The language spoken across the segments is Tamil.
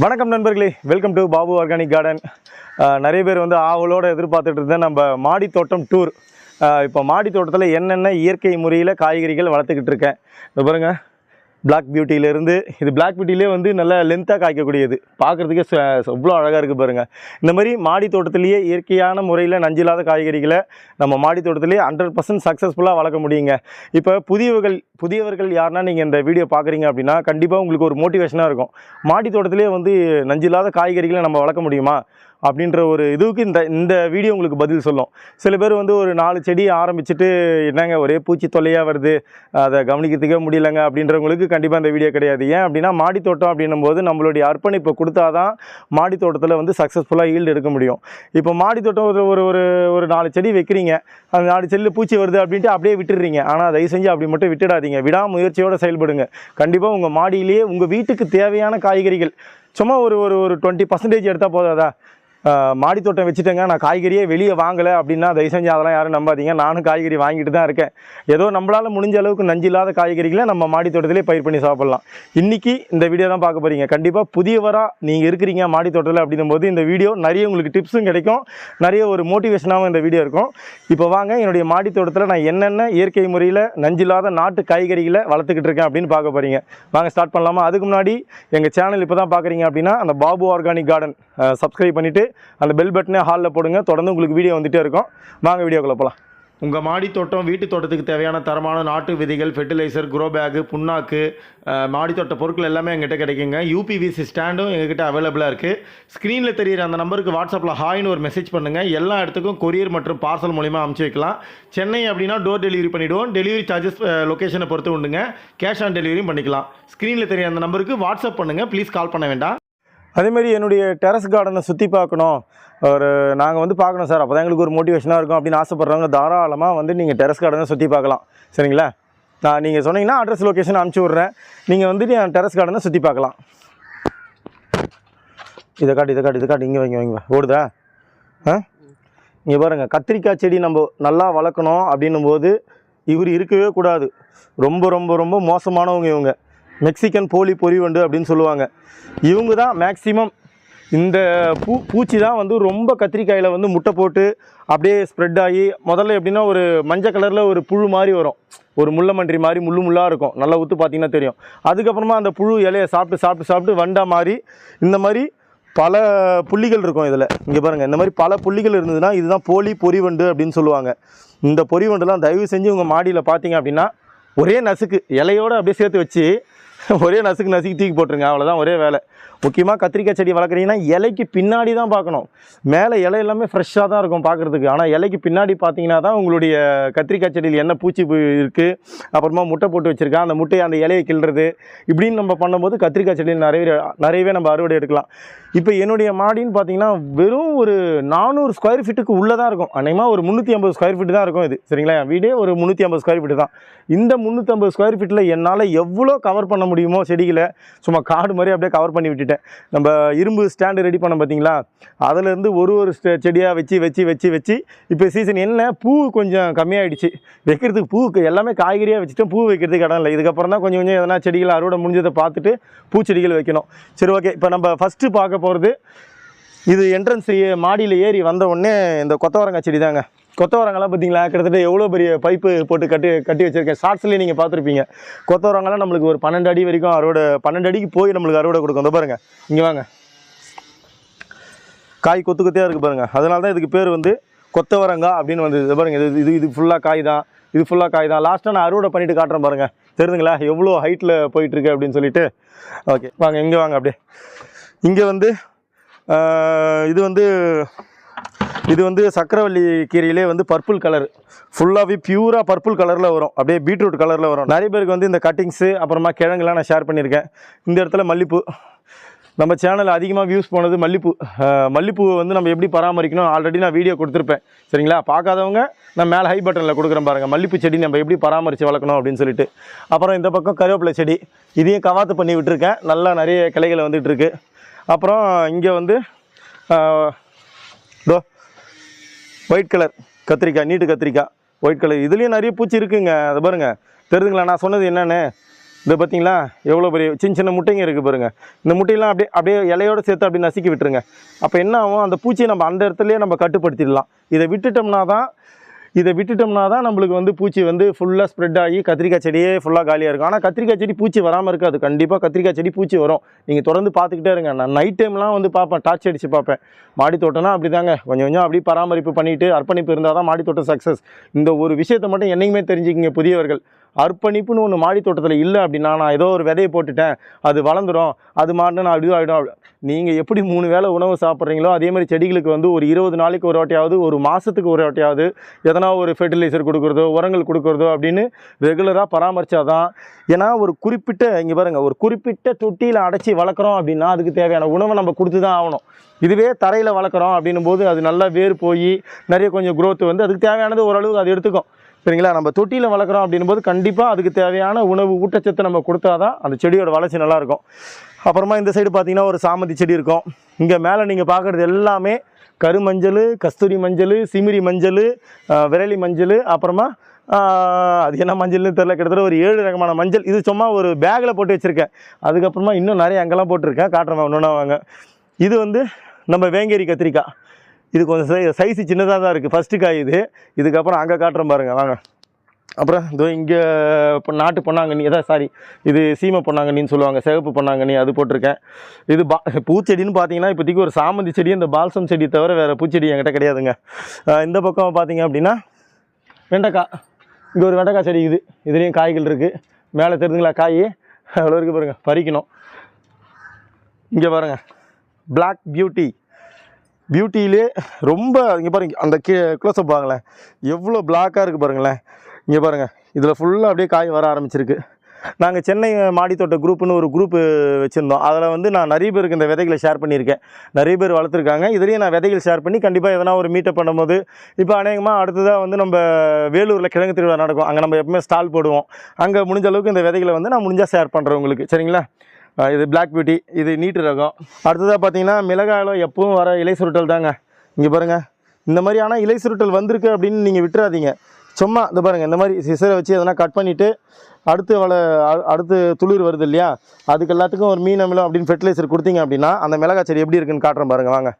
வணக்கம் நண்பர்களே. Welcome to Babu organic garden நிறைய பேர் வந்து ஆவலோடு எதிர்பார்த்துட்டு இருந்தேன் நம்ம மாடி தோட்டம் டூர் இப்போ மாடி தோட்டத்தில் என்னென்ன இயற்கை முறையில் காய்கறிகள் வளர்த்துக்கிட்டு இருக்கேன். இப்போ பாருங்கள் பிளாக் பியூட்டியிலேருந்து இது பிளாக் பியூட்டிலே வந்து நல்லா லென்த்தாக காய்க்கக்கூடியது. பார்க்குறதுக்கே அவ்வளோ அழகாக இருக்குது பாருங்கள் இந்த மாதிரி மாடி தோட்டத்திலேயே இயற்கையான முறையில் நஞ்சில்லாத காய்கறிகளை நம்ம மாடி தோட்டத்திலேயே ஹண்ட்ரட் பர்சன்ட் சக்ஸஸ்ஃபுல்லாக வளர்க்க முடியுங்க. இப்போ புதியவர்கள் புதியவர்கள் யாருன்னா நீங்கள் இந்த வீடியோ பார்க்குறீங்க அப்படின்னா கண்டிப்பாக உங்களுக்கு ஒரு மோட்டிவேஷனாக இருக்கும். மாடி தோட்டத்திலே வந்து நஞ்சில்லாத காய்கறிகளை நம்ம வளர்க்க முடியுமா? அப்படின்ற ஒரு இதுவுக்கு இந்த இந்த வீடியோ உங்களுக்கு பதில் சொல்லும். சில பேர் வந்து ஒரு நாலு செடி ஆரம்பிச்சுட்டு என்னங்க ஒரே பூச்சி தொல்லையாக வருது அதை கவனிக்கிறதுக்கே முடியலங்க அப்படின்றவங்களுக்கு கண்டிப்பாக இந்த வீடியோ கிடையாது. ஏன் அப்படின்னா மாடி தோட்டம் அப்படின்னும் போது நம்மளுடைய அர்ப்பணிப்பை கொடுத்தாதான் மாடி தோட்டத்தில் வந்து சக்ஸஸ்ஃபுல்லாக ஈல்டு எடுக்க முடியும். இப்போ மாடி தோட்டம் ஒரு ஒரு ஒரு ஒரு நாலு செடி வைக்கிறீங்க அந்த நாலு செடியில் பூச்சி வருது அப்படின்ட்டு அப்படியே விட்டுடுறீங்க. ஆனால் தயவு செஞ்சு அப்படி மட்டும் விட்டுடாதீங்க. விடாமுயற்சியோடு செயல்படுங்க. கண்டிப்பாக உங்கள் மாடியிலேயே உங்கள் வீட்டுக்கு தேவையான காய்கறிகள் சும்மா ஒரு ஒரு ஒரு டுவெண்ட்டி பர்சன்டேஜ் எடுத்தால் போதாதா? மாடி தோட்டம் வச்சுட்டேங்க. நான் காய்கறியே வெளியே வாங்கலை அப்படின்னா தயவு செஞ்சு அதெல்லாம் யாரும் நம்பாதீங்க. நானும் காய்கறி வாங்கிட்டு தான் இருக்கேன். ஏதோ நம்மளால் முடிஞ்ச அளவுக்கு நஞ்சு இல்லாத காய்கறிகளை நம்ம மாடி தோட்டத்திலே பயிர் பண்ணி சாப்பிட்லாம். இன்றைக்கி இந்த வீடியோ தான் பார்க்க போகிறீங்க கண்டிப்பாக புதியவராக நீங்கள் இருக்கிறீங்க மாடி தோட்டத்தில் அப்படின்னும் போது இந்த வீடியோ நிறைய உங்களுக்கு டிப்ஸும் கிடைக்கும். நிறைய ஒரு மோட்டிவேஷனாகவும் இந்த வீடியோ இருக்கும். இப்போ வாங்க என்னுடைய மாடி தோட்டத்தில் நான் என்னென்ன இயற்கை முறையில் நஞ்சில்லாத நாட்டு காய்கறிகளை வளர்த்துக்கிட்டு இருக்கேன் அப்படின்னு பார்க்க போகிறீங்க வாங்க ஸ்டார்ட் பண்ணலாமா? அதுக்கு முன்னாடி எங்கள் சேனல் இப்போ தான் பார்க்குறீங்க அப்படின்னா அந்த பாபு ஆர்கானிக் கார்டன் சப்ஸ்கிரைப் பண்ணிவிட்டு அந்த பெல் பட்டனே ஹாலில் போடுங்க. தொடர்ந்து உங்களுக்கு வீடியோ வந்துகிட்டே இருக்கும். வாங்க வீடியோக்குள்ளே போகலாம் உங்கள் மாடி தோட்டம் வீட்டு தோட்டத்துக்கு தேவையான தரமான நாட்டு விதைகள் ஃபெர்டிலைசர் குரோ பேக்கு புண்ணாக்கு மாடித்தோட்ட மாடி தோட்ட பொருட்கள் எல்லாமே எங்கிட்ட கிடைக்குங்க. யூபிவிசி ஸ்டாண்டும் எங்ககிட்ட அவைலபிளாக இருக்குது ஸ்க்ரீனில் தெரியிற அந்த நம்பருக்கு வாட்ஸ்அப்பில் ஹாய்னு ஒரு மெசேஜ் பண்ணுங்கள் எல்லா இடத்துக்கும் கொரியர் மற்றும் பார்சல் மூலிமா அமுச்சு வைக்கலாம். சென்னை அப்படின்னா டோர் டெலிவரி பண்ணிவிடுவோம் டெலிவரி சார்ஜஸ் லொக்கேஷனை பொறுத்து உண்டுங்க. கேஷ் ஆன் டெலிவரியும் பண்ணிக்கலாம். ஸ்க்ரீனில் தெரிய அந்த நம்பருக்கு வாட்ஸ்அப் பண்ணுங்கள் ப்ளீஸ் கால் பண்ண வேண்டாம். அதேமாரி என்னுடைய டெரஸ் கார்டனை சுற்றி பார்க்கணும். ஒரு நாங்கள் வந்து பார்க்கணும் சார். அப்போ தான் எங்களுக்கு ஒரு மோட்டிவேஷனாக இருக்கும் அப்படின்னு ஆசைப்பட்றவங்க தாராளமாக வந்து நீங்கள் டெரஸ் கார்டனை சுற்றி பார்க்கலாம். சரிங்களா? நான் நீங்கள் சொன்னீங்கன்னா அட்ரஸ் லொக்கேஷன் அனுப்பிச்சி விட்றேன். நீங்கள் வந்துட்டு என் டெரஸ் கார்டனை சுற்றி பார்க்கலாம். இதை காட்டு இதை காட்டு இதை காட்டு. இங்கே வைங்க வைங்க. ஓடுதா? ஆ? இங்கே பாருங்கள் கத்திரிக்காய் செடி நம்ம நல்லா வளர்க்கணும் அப்படின்னும் போது இவர் இருக்கவே கூடாது. ரொம்ப ரொம்ப ரொம்ப மோசமானவங்க இவங்க. மெக்சிகன் போலி பொறிவண்டு அப்படின்னு சொல்லுவாங்க. இவங்க தான் மேக்சிமம் இந்த பூ பூச்சி தான் வந்து ரொம்ப கத்திரிக்காயில் வந்து முட்டை போட்டு அப்படியே ஸ்ப்ரெட் ஆகி முதல்ல எப்படின்னா ஒரு மஞ்சள் கலரில் ஒரு புழு மாதிரி வரும். ஒரு முள்ளமன்றி மாதிரி முள்ளு முள்ளாக இருக்கும். நல்லா ஊற்று பார்த்தீங்கன்னா தெரியும். அதுக்கப்புறமா அந்த புழு இலையை சாப்பிட்டு சாப்பிட்டு சாப்பிட்டு வண்டா மாதிரி இந்த மாதிரி பல புள்ளிகள் இருக்கும் இதில். இங்கே பாருங்கள் இந்த மாதிரி பல புள்ளிகள் இருந்ததுன்னா இதுதான் போலி பொறிவண்டு அப்படின்னு சொல்லுவாங்க. இந்த பொறிவண்டுலாம் தயவு செஞ்சு உங்கள் மாடியில் பார்த்தீங்க அப்படின்னா ஒரே நசுக்கு இலையோடு அப்படியே சேர்த்து வச்சு ஒரே நசுக்கு நசுக்கி தூக்கி போட்டுருங்க. அவ்வளோதான் ஒரே வேலை. முக்கியமாக கத்திரிக்காய் செடி வளர்க்குறீங்கன்னா இலைக்கு பின்னாடி தான் பார்க்கணும். மேலே இலை எல்லாமே ஃப்ரெஷ்ஷாக தான் இருக்கும் பார்க்குறதுக்கு. ஆனால் இலைக்கு பின்னாடி பார்த்தீங்கன்னா தான் உங்களுடைய கத்திரிக்காய் செடியில் என்ன பூச்சி இருக்குது அப்புறமா முட்டை போட்டு வச்சுருக்கா அந்த முட்டையை அந்த இலையை கிள்றது இப்படின்னு நம்ம பண்ணும்போது கத்திரிக்காய் செடியில் நிறைய நிறையவே நம்ம அறுவடை எடுக்கலாம். இப்போ என்னுடைய மாடின்னு பார்த்தீங்கன்னா வெறும் ஒரு நானூறு ஸ்கொயர் ஃபீட்டுக்கு உள்ளே தான் இருக்கும். அநேகமாக ஒரு முந்நூற்றி ஐம்பது ஸ்கொயர் ஃபீட் தான் இருக்கும் இது. சரிங்களா? என் வீடே ஒரு முந்நூற்றி ஐம்பது ஸ்கொயர் ஃபீட் தான். இந்த முந்நூற்றம்பது ஸ்கொயர் ஃபீட்டில் என்னால் எவ்வளோ கவர் பண்ண முடியுமோ செடிகளை சும்மா காடு மாதிரி அப்படியே கவர் பண்ணி விட்டுட்டேன். நம்ம இரும்பு ஸ்டாண்டு ரெடி பண்ண பார்த்தீங்களா? அதுலேருந்து ஒரு ஒரு செடியாக வச்சு வச்சு வச்சு வச்சு இப்போ சீசன் என்ன? பூ கொஞ்சம் கம்மியாயிடுச்சு. வைக்கிறதுக்கு பூ எல்லாமே காய்கறியாக வச்சுட்டு பூ வைக்கிறதுக்கு இடம் இல்லை. இதுக்கப்புறம் தான் கொஞ்சம் கொஞ்சம் எதனா செடிகள் அறுவடை முடிஞ்சதை பார்த்துட்டு பூச்செடிகள் வைக்கணும். சரி ஓகே இப்போ நம்ம ஃபஸ்ட்டு பார்க்க போகிறது இது என்ட்ரன்ஸ் மாடியில் ஏறி வந்த உடனே இந்த கொத்தவரங்காய் செடி தாங்க கொத்தவரங்கெல்லாம் பார்த்தீங்களா? கிட்டத்தட்ட எவ்வளோ பெரிய பைப்பு போட்டு கட்டி கட்டி வச்சிருக்கேன். ஷார்ட்ஸ்லேயே நீங்கள் பார்த்துருப்பீங்க. கொத்தவரங்கெல்லாம் நம்மளுக்கு ஒரு பன்னெண்டு அடி வரைக்கும் அறுவடை பன்னெண்டு அடிக்கு போய் நம்மளுக்கு அறுவடை கொடுக்கும். இந்த பாருங்கள் இங்கே வாங்க. காய் கொத்து கொத்தையாக இருக்குது பாருங்கள் அதனால தான் இதுக்கு பேர் வந்து கொத்தவரங்காய் அப்படின்னு வந்து இது இது இது இது ஃபுல்லாக காய் தான். இது ஃபுல்லாக காய் தான். லாஸ்ட்டாக நான் அறுவடை பண்ணிவிட்டு காட்டுறேன் பாருங்கள் தெரியுதுங்களா? எவ்வளோ ஹைட்டில் போயிட்டுருக்கு அப்படின்னு சொல்லிட்டு. ஓகே வாங்க. இங்கே வாங்க அப்படியே. இங்கே வந்து இது வந்து இது வந்து சக்கரவள்ளி கீரையிலே வந்து பர்பிள் கலர் ஃபுல்லாகவே பியூராக பர்பிள் கலரில் வரும். அப்படியே பீட்ரூட் கலரில் வரும். நிறைய பேருக்கு வந்து இந்த கட்டிங்ஸு அப்புறமா கிழங்குலாம் நான் ஷேர் பண்ணியிருக்கேன். இந்த இடத்துல மல்லிப்பூ. நம்ம சேனல் அதிகமாக வியூஸ் போனது மல்லிப்பூ. மல்லிப்பூவை வந்து நம்ம எப்படி பராமரிக்கணும்? ஆல்ரெடி நான் வீடியோ கொடுத்துருப்பேன். சரிங்களா? பார்க்காதவங்க நான் மேலே ஹை பட்டனில் கொடுக்குறேன் பாருங்கள் மல்லிப்பூ செடி நம்ம எப்படி பராமரித்து வளர்க்கணும் அப்படின்னு சொல்லிட்டு. அப்புறம் இந்த பக்கம் கருவேப்பிலை செடி. இதையும் கவாத்து பண்ணி விட்டுருக்கேன். நல்லா நிறைய கிளைகள் வந்துட்டுருக்கு அப்புறம் இங்கே வந்து டோ ஒயிட் கலர் கத்திரிக்காய் நீட்டு கத்திரிக்காய் ஒயிட் கலர் இதுலேயும் நிறைய பூச்சி இருக்குங்க. அது பாருங்க. தெரியுதுங்களா நான் சொன்னது என்னென்னு? இது பார்த்தீங்களா எவ்வளோ பெரிய சின்ன சின்ன முட்டைங்க இருக்குது பாருங்கள் இந்த முட்டையெல்லாம் அப்படியே அப்படியே இலையோடு சேர்த்து அப்படியே நசுக்கி விட்டுருங்க. அப்போ என்ன ஆகும்? அந்த பூச்சியை நம்ம அந்த இடத்துலையே நம்ம கட்டுப்படுத்திடலாம். இதை விட்டுட்டோம்னா தான் இதை விட்டுட்டோம்னா தான் நம்மளுக்கு வந்து பூச்சி வந்து ஃபுல்லாக ஸ்ப்ரெட் ஆகி கத்திரிக்காய் செடியே ஃபுல்லாக காலியாக இருக்கும். ஆனால் கத்திரிக்காய் செடி பூச்சி வராமல் இருக்காது. கண்டிப்பாக கத்திரிக்காய் செடி பூச்சி வரும். நீங்கள் தொடர்ந்து பார்த்துக்கிட்டே இருங்க. நான் நைட் டைம்லாம் வந்து பார்ப்பேன். டார்ச் அடித்து பார்ப்பேன். மாடி தோட்டம்னா அப்படி தாங்க கொஞ்சம் கொஞ்சம் அப்படியே பராமரிப்பு பண்ணிவிட்டு அர்ப்பணிப்பு இருந்தால் தான் மாடி தோட்டம் சக்ஸஸ் இந்த ஒரு விஷயத்தை மட்டும் என்றைக்குமே தெரிஞ்சுக்கிங்க புதியவர்கள். அர்ப்பணிப்புன்னு ஒன்று மாடி தோட்டத்தில் இல்லை அப்படின்னா நான் ஏதோ ஒரு விதையை போட்டுட்டேன் அது வளர்ந்துடும் அது மாட்டு நான் அப்படியே ஆகிடும் நீங்கள் எப்படி மூணு வேளை உணவு சாப்பிட்றீங்களோ அதே மாதிரி செடிகளுக்கு வந்து ஒரு இருபது நாளைக்கு ஒரு வாட்டியாவது ஒரு மாதத்துக்கு ஒரு வாட்டியாவது எதனா ஒரு ஃபெர்டிலைசர் கொடுக்குறதோ உரங்கள் கொடுக்குறதோ அப்படின்னு ரெகுலராக பராமரிச்சாதான் ஏன்னா ஒரு குறிப்பிட்ட இங்கே பாருங்கள் ஒரு குறிப்பிட்ட தொட்டியில் அடைச்சி வளர்க்குறோம் அப்படின்னா அதுக்கு தேவையான உணவை நம்ம கொடுத்து தான் ஆகணும். இதுவே தரையில் வளர்க்குறோம் அப்படின்னும் போது அது நல்லா வேர் போய் நிறைய கொஞ்சம் க்ரோத் வந்து அதுக்கு தேவையானது ஓரளவுக்கு அது எடுத்துக்கும். சரிங்களா? நம்ம தொட்டியில் வளர்க்குறோம் அப்படின்னும் போது கண்டிப்பாக அதுக்கு தேவையான உணவு ஊட்டச்சத்து நம்ம கொடுத்தாதான் அந்த செடியோட வளர்ச்சி நல்லாயிருக்கும். அப்புறமா இந்த சைடு பார்த்தீங்கன்னா ஒரு சாமந்தி செடி இருக்கும். இங்கே மேலே நீங்கள் பார்க்குறது எல்லாமே கருமஞ்சள் கஸ்தூரி மஞ்சள் சிமிரி மஞ்சள் விரலி மஞ்சள் அப்புறமா அது என்ன மஞ்சள்னு தெரில கிட்டத்தட்ட ஒரு ஏழு ரகமான மஞ்சள். இது சும்மா ஒரு பேக்கில் போட்டு வச்சுருக்கேன். அதுக்கப்புறமா இன்னும் நிறைய அங்கெல்லாம் போட்டிருக்கேன். காட்டுறேன் ஒன்று வாங்க. இது வந்து நம்ம வேங்கேரி கத்திரிக்காய். இது கொஞ்சம் சை சைஸு சின்னதாக தான் இருக்குது ஃபஸ்ட்டு காய் இது. இதுக்கப்புறம் அங்கே காட்டுறேன் பாருங்கள் வாங்க. அப்புறம் இதோ இங்கே இப்போ நாட்டு பொன்னாங்கண்ணி. எதாவது சாரி இது சீமை பொன்னாங்கண்ணின்னு சொல்லுவாங்க. சிவப்பு பொன்னாங்கண்ணி அது போட்டிருக்கேன். இது பா பூச்செடின்னு பார்த்தீங்கன்னா இப்போதைக்கு ஒரு சாமந்தி செடி இந்த பால்சம் செடி தவிர வேறு பூச்செடி என்கிட்ட கிடையாதுங்க. இந்த பக்கம் பார்த்தீங்க அப்படின்னா வெண்டைக்காய். இங்கே ஒரு வெண்டைக்காய் செடி இது. இதுலேயும் காய்கள் இருக்குது மேலே தெரியுதுங்களா காய்? அவ்வளோ இருக்குது பாருங்கள் பறிக்கணும். இங்கே பாருங்க. பிளாக் பியூட்டி பியூட்டியிலே ரொம்ப இங்கே பாருங்க அந்த கே க்ளோஸ்அப் பாருங்களேன். எவ்வளோ பிளாக்காக இருக்குது பாருங்களேன். இங்கே பாருங்கள் இதில் ஃபுல்லாக அப்படியே காய் வர ஆரம்பிச்சிருக்கு. நாங்கள் சென்னை மாடித்தோட்ட குரூப்புன்னு குரூப்னு ஒரு குரூப்பு வச்சுருந்தோம். அதில் வந்து நான் நிறைய பேருக்கு இந்த விதைகளை ஷேர் பண்ணியிருக்கேன். நிறைய பேர் வளர்த்துருக்காங்க. இதுலேயும் நான் விதைகள் ஷேர் பண்ணி கண்டிப்பாக எதனா ஒரு மீட்டப் பண்ணும்போது இப்போ அநேகமாக அடுத்ததாக வந்து நம்ம வேலூரில் கிழங்கு திருவிழா நடக்கும். அங்கே நம்ம எப்பவுமே ஸ்டால் போடுவோம். அங்கே முடிஞ்ச அளவுக்கு இந்த விதைகளை வந்து நான் முடிஞ்சால் ஷேர் பண்ணுறேன் உங்களுக்கு. சரிங்களா? இது பிளாக் பியூட்டி இது நீட்டு ரகம். அடுத்ததாக பார்த்தீங்கன்னா மிளகாயில் எப்பவும் வர இலை சுருட்டல் தாங்க. இங்கே பாருங்கள் இந்த மாதிரி ஆனால் இலை சுருட்டல் வந்திருக்கு அப்படின்னு நீங்கள் விட்டுறாதீங்க. சும்மா இந்த பாருங்கள் இந்த மாதிரி சிசரை வச்சு எதனா கட் பண்ணிவிட்டு அடுத்து வள அடுத்து துளிர் வருது இல்லையா? அதுக்கு எல்லாத்துக்கும் ஒரு மீன் அமிலம் அப்படின்னு ஃபெர்டிலைசர் கொடுத்தீங்க அப்படின்னா அந்த மிளகாய் செடி எப்படி இருக்குன்னு காட்டுறேன் பாருங்கள் வாங்க.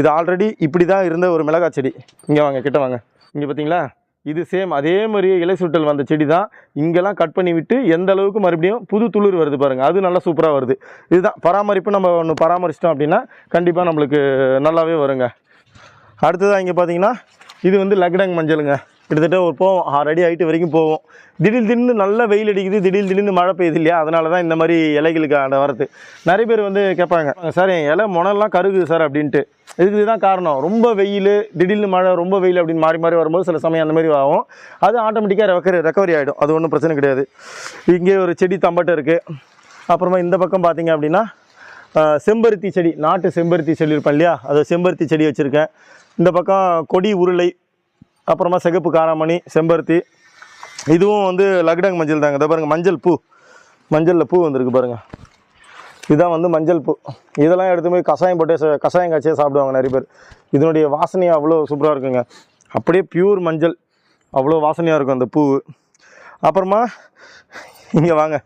இது ஆல்ரெடி இப்படி தான் இருந்த ஒரு மிளகாய் செடி. இங்கே வாங்க கிட்ட வாங்க. இங்கே பார்த்தீங்களா இது சேம் அதே மாதிரியே இலை சுட்டல் வந்த செடி தான் இங்கெல்லாம் கட் பண்ணி விட்டு எந்த அளவுக்கு மறுபடியும் புது துளிர் வருது பாருங்கள் அது நல்லா சூப்பராக வருது. இதுதான் பராமரிப்பு நம்ம ஒன்று பராமரிச்சிட்டோம் அப்படின்னா கண்டிப்பாக நம்மளுக்கு நல்லாவே வருங்க. அடுத்ததாக இங்கே பார்த்தீங்கன்னா இது வந்து லக்டங் மஞ்சளுங்க. கிட்டத்தட்ட ஒரு போவோம். ஆறு அடி ஹைட்டு வரைக்கும் போவோம். திடீர் திடீர்னு நல்ல வெயில் அடிக்குது. திடீர் திடீர்னு மழை பெய்யுது இல்லையா? அதனால தான் இந்த மாதிரி இலைகளுக்கு அந்த வரது நிறைய பேர் வந்து கேட்பாங்க சார் என் இலை முனெல்லாம் கருகுது சார் அப்படின்ட்டு. இதுக்கு இதுதான் காரணம். ரொம்ப வெயில் திடீர்னு மழை ரொம்ப வெயில் அப்படின்னு மாறி மாறி வரும்போது சில சமயம் அந்த மாதிரி ஆகும். அது ஆட்டோமேட்டிக்காக ரெக்கரி ரெக்கவரி ஆகிடும் அது ஒன்றும் பிரச்சனை கிடையாது. இங்கே ஒரு செடி தம்பட்டை இருக்குது அப்புறமா இந்த பக்கம் பார்த்தீங்க அப்படின்னா செம்பருத்தி செடி நாட்டு செம்பருத்தி செடி இருப்பேன் இல்லையா? அது செம்பருத்தி செடி வச்சுருக்கேன். இந்த பக்கம் கொடி உருளை அப்புறமா சிகப்பு காராமணி செம்பருத்தி. இதுவும் வந்து லக்டங் மஞ்சள் தாங்க. இதை பாருங்கள் மஞ்சள் பூ. மஞ்சளில் பூ வந்திருக்கு பாருங்கள் இதுதான் வந்து மஞ்சள் பூ. இதெல்லாம் எடுத்து போய் கஷாயம் போட்டு கஷாயம் காய்ச்சியே சாப்பிடுவாங்க நிறைய பேர். இதனுடைய வாசனையும் அவ்வளோ சூப்பராக இருக்குங்க. அப்படியே பியூர் மஞ்சள். அவ்வளோ வாசனையாக இருக்கும் அந்த பூ அப்புறமா இங்கே வாங்க.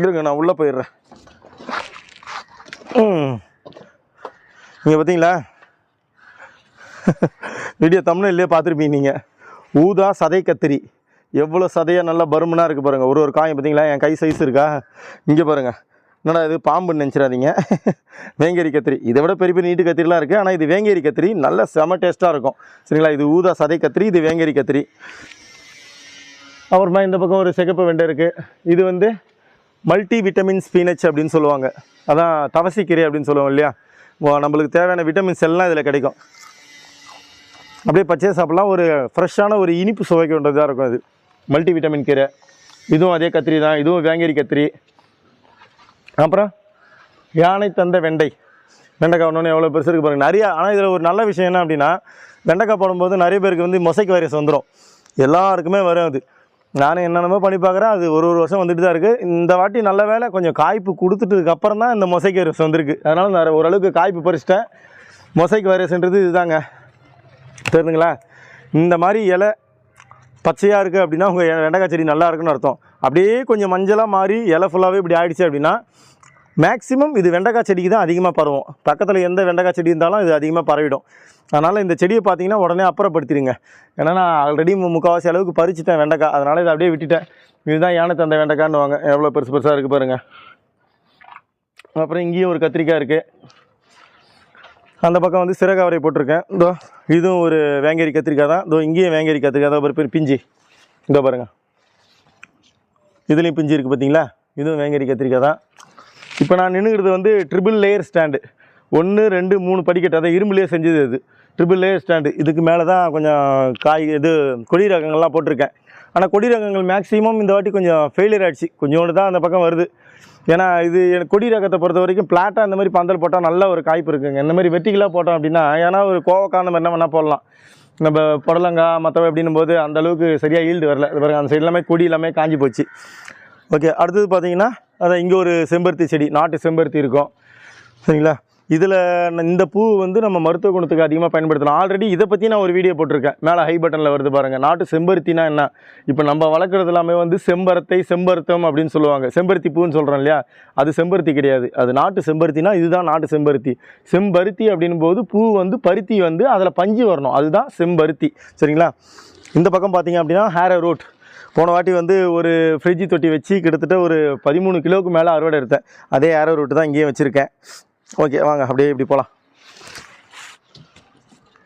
இருங்க நான் உள்ளே போயிடுறேன். ம். நீங்கள் பார்த்தீங்களா வீடியோ தமிழ்லேயே பார்த்துருப்பீங்க நீங்கள் ஊதா சதை கத்திரி. எவ்வளோ சதையாக நல்லா பருமனாக இருக்குது பாருங்கள் ஒரு ஒரு காயம் பார்த்தீங்களா என் கை சைஸ் இருக்கா? இங்கே பாருங்கள் என்னடா இது? பாம்புன்னு நினச்சிடாதீங்க. வேங்கேரி கத்திரி. இதை விட பெரிய பெரிய நீட்டு கத்திரிலாம் இருக்குது ஆனால் இது வேங்கேரி கத்திரி. நல்ல செம டேஸ்ட்டாக இருக்கும். சரிங்களா? இது ஊதா சதை கத்திரி இது வேங்கேரி கத்திரி. அப்புறமா இந்த பக்கம் ஒரு சிகப்பு வெண்டை இருக்குது இது வந்து மல்டி விட்டமின் ஸ்பீனச் அப்படின்னு சொல்லுவாங்க. அதான் தவசிக்கீரை அப்படின்னு சொல்லுவாங்க இல்லையா? நம்மளுக்கு தேவையான விட்டமின்ஸ் எல்லாம் இதில் கிடைக்கும். அப்படியே பச்சையாக சாப்பிட்லாம். ஒரு ஃப்ரெஷ்ஷான ஒரு இனிப்பு சுவைக்கு கொண்டதாக இருக்கும் அது. மல்டி விட்டமின் கீரை. இதுவும் அதே கத்திரி தான். இதுவும் வேங்கேரி கத்திரி. அப்புறம் யானை தந்த வெண்டை. வெண்டைக்காய் ஒன்று எவ்வளோ பெருசு இருக்கு பாருங்கள் நிறையா ஆனால் இதில் ஒரு நல்ல விஷயம் என்ன அப்படின்னா வெண்டைக்காய் போடும்போது நிறைய பேருக்கு வந்து மொசைக்கு வைரஸ் வந்துடும் எல்லாருக்குமே வரும் அது. நானும் என்னென்னமோ பண்ணி பார்க்குறேன். அது ஒரு ஒரு வருஷம் வந்துட்டு தான் இருக்குது இந்த வாட்டி நல்ல வேலை கொஞ்சம் காய்ப்பு கொடுத்துட்டதுக்கு அப்புறம் தான் இந்த மொசைக்கு வைரஸ் வந்திருக்கு. அதனால் நான் ஓரளவுக்கு காய்ப்பு பறிச்சிட்டேன். மொசைக்கு வைரஸ்ன்றது இதுதாங்க. தெரியுதுங்களா இந்த மாதிரி இலை பச்சையாக இருக்குது அப்படின்னா உங்கள் வெண்டைக்காய் செடி நல்லா இருக்குன்னு அர்த்தம். அப்படியே கொஞ்சம் மஞ்சளாக மாறி இலை ஃபுல்லாகவே இப்படி ஆகிடுச்சு அப்படின்னா மேக்ஸிமம் இது வெண்டைக்காய் செடிக்கு தான் அதிகமாக பரவும். பக்கத்தில் எந்த வெண்டைக்காய் செடி இருந்தாலும் இது அதிகமாக பரவிடும். அதனால் இந்த செடியை பார்த்தீங்கன்னா உடனே அப்புறப்படுத்திடுங்க. ஏன்னா நான் ஆல்ரெடி முக்கால்வாசி அளவுக்கு பறிச்சிட்டேன் வெண்டைக்காய். அதனால் இதை அப்படியே விட்டுட்டேன். இதுதான் யானை தந்த வெண்டைக்கான்னு வாங்க எவ்வளோ பெருசு பெருசாக இருக்குது பாருங்கள் அப்புறம் இங்கேயும் ஒரு கத்திரிக்காய் இருக்குது அந்த பக்கம் வந்து சிறகாவரை போட்டிருக்கேன். இதோ இதுவும் ஒரு வேங்கேரி கத்திரிக்காய் தான். இதோ இங்கேயும் வேங்கேரி கத்திரிக்காய் தான். ஒரு பெரிய பிஞ்சு. இதோ பாருங்கள் இதுலேயும் பிஞ்சு இருக்குது பார்த்தீங்களா இதுவும் வேங்கேரி கத்திரிக்காய் தான். இப்போ நான் நின்றுக்கிறது வந்து ட்ரிபிள் லேயர் ஸ்டாண்டு ஒன்று ரெண்டு மூணு படிக்கட்டு. அதை இரும்புலேயே செஞ்சது இது ட்ரிபிள் லேயர் ஸ்டாண்டு இதுக்கு மேலே தான் கொஞ்சம் காய் இது கொடி ரகங்கள்லாம் போட்டிருக்கேன். ஆனால் கொடி ரகங்கள் மேக்ஸிமம் இந்த வாட்டி கொஞ்சம் ஃபெயிலியர் ஆகிடுச்சு கொஞ்சோண்டு தான் அந்த பக்கம் வருது. ஏன்னா இது எனக்கு கொடி ரகத்தை பொறுத்த வரைக்கும் பிளாட்டாக இந்த மாதிரி பந்தல் போட்டால் நல்ல ஒரு காய்ப்பு இருக்குங்க. இந்த மாதிரி வெட்டிகளாக போட்டோம் அப்படின்னா ஏன்னா ஒரு கோவக்காய் அந்த மாதிரி என்ன வேணால் போடலாம். நம்ம புடலங்காய் மற்றவை அப்படின்னும் போது அந்தளவுக்கு சரியாக ஈல்டு வரல. இது பாருங்கள் அந்த சைடு எல்லாமே கொடி எல்லாமே காஞ்சி போச்சு. ஓகே அடுத்தது பார்த்தீங்கன்னா அதான் இங்கே ஒரு செம்பருத்தி செடி நாட்டு செம்பருத்தி இருக்கும். சரிங்களா? இதில் இந்த பூ வந்து நம்ம மருத்துவ குணத்துக்கு அதிகமாக பயன்படுத்தலாம். ஆல்ரெடி இதை பற்றி நான் ஒரு வீடியோ போட்டிருக்கேன். மேலே ஹை பட்டனில் வருது பாருங்கள் நாட்டு செம்பருத்தினா என்ன? இப்போ நம்ம வளர்க்குறது எல்லாமே வந்து செம்பருத்தை செம்பருத்தம் அப்படின்னு சொல்லுவாங்க. செம்பருத்தி பூன்னு சொல்கிறோம் இல்லையா? அது செம்பருத்தி கிடையாது. அது நாட்டு செம்பருத்தினா இதுதான் நாட்டு செம்பருத்தி. செம்பருத்தி அப்படின்னும் போது பூ வந்து பருத்தி வந்து அதில் பஞ்சு வரணும். அதுதான் செம்பருத்தி. சரிங்களா? இந்த பக்கம் பார்த்தீங்க அப்படின்னா ஹேர ரூட் போன வாட்டி வந்து ஒரு ஃப்ரிட்ஜ் தொட்டி வச்சு கிட்டத்தட்ட ஒரு பதிமூணு கிலோவுக்கு மேலே அறுவடை எடுத்தேன். அதே ஏரோ ரூட்டு தான் இங்கேயும் வச்சுருக்கேன். ஓகே வாங்க அப்படியே இப்படி போகலாம்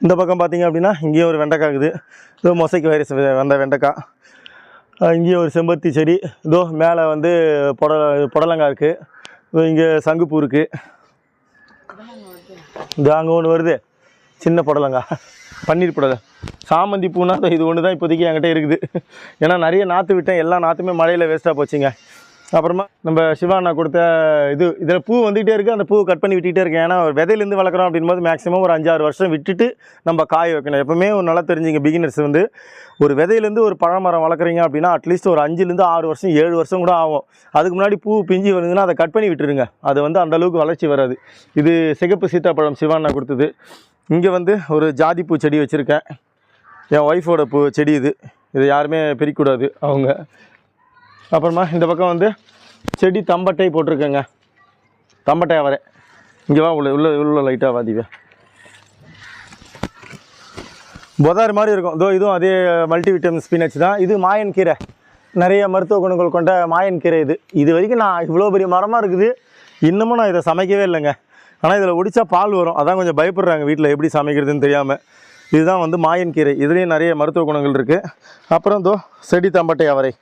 இந்த பக்கம் பார்த்தீங்க அப்படின்னா இங்கேயும் ஒரு வெண்டைக்காய் இருக்குது. இதோ மொசைக்கு வைரஸ் வந்த வெண்டைக்காய். இங்கேயும் ஒரு செம்பருத்தி செடி. இதோ மேலே வந்து புட புடலங்காய் இருக்குது இதோ இங்கே சங்குப்பூ இருக்குது இது அங்கே ஒன்று வருது. சின்ன புடலங்காய். பன்னீர் புடலை. சாமந்தி பூனா இது ஒன்று தான் இப்போதைக்கு என்கிட்ட இருக்குது. ஏன்னா நிறைய நாற்று விட்டேன். எல்லா நாற்றுமே மழையில் வேஸ்ட்டாக போச்சுங்க. அப்புறமா நம்ம சிவானா கொடுத்த இது இதில் பூ வந்துகிட்டே இருக்குது அந்த பூ கட் பண்ணி விட்டுக்கிட்டே இருக்கேன். ஏன்னா ஒரு விதையிலேருந்து வளர்க்குறோம் அப்படின்போது மேக்ஸிமம் ஒரு அஞ்சாறு வருஷம் விட்டுட்டு நம்ம காய வைக்கணும். எப்பவுமே ஒரு நல்லா தெரிஞ்சுங்க பிகினர்ஸ் வந்து ஒரு விதையிலேருந்து ஒரு பழமரம் வளர்க்குறீங்க அப்படின்னா அட்லீஸ்ட் ஒரு அஞ்சுலேருந்து ஆறு வருஷம் ஏழு வருஷம் கூட ஆகும். அதுக்கு முன்னாடி பூ பிஞ்சு வருதுன்னா அதை கட் பண்ணி விட்டுருங்க. அது வந்து அந்த அளவுக்கு வளர்ச்சி வராது. இது சிகப்பு சீத்தாப்பழம் சிவானா கொடுத்தது. இங்கே வந்து ஒரு ஜாதி பூ செடி வச்சுருக்கேன். என் ஒய்ஃபோட பூ செடி இது. இதை யாருமே பிரிக்கக்கூடாது அவங்க. அப்புறமா இந்த பக்கம் வந்து செடி தம்பட்டை போட்டிருக்கேங்க. தம்பட்டை அவரை. இங்கே வா உள்ள உள்ள உள்ள லைட்டாக வாதிவே பொதார் மாதிரி இருக்கும். இதோ இதுவும் அதே மல்டி விட்டமின் ஸ்பினச் தான். இது மாயன் கீரை. நிறைய மருத்துவ குணங்கள் கொண்ட மாயன் கீரை இது. இது வரைக்கும் நான் இவ்வளோ பெரிய மரமாக இருக்குது. இன்னமும் நான் இதை சமைக்கவே இல்லைங்க. ஆனால் இதில் ஒடிச்சா பால் வரும். அதான் கொஞ்சம் பயப்படுறாங்க வீட்டில் எப்படி சமைக்கிறதுன்னு தெரியாமல் இதுதான் வந்து மாயன் கீரை. இதுலேயும் நிறைய மருத்துவ குணங்கள் இருக்குது அப்புறம் தோ செடி தம்பட்டை அவரை.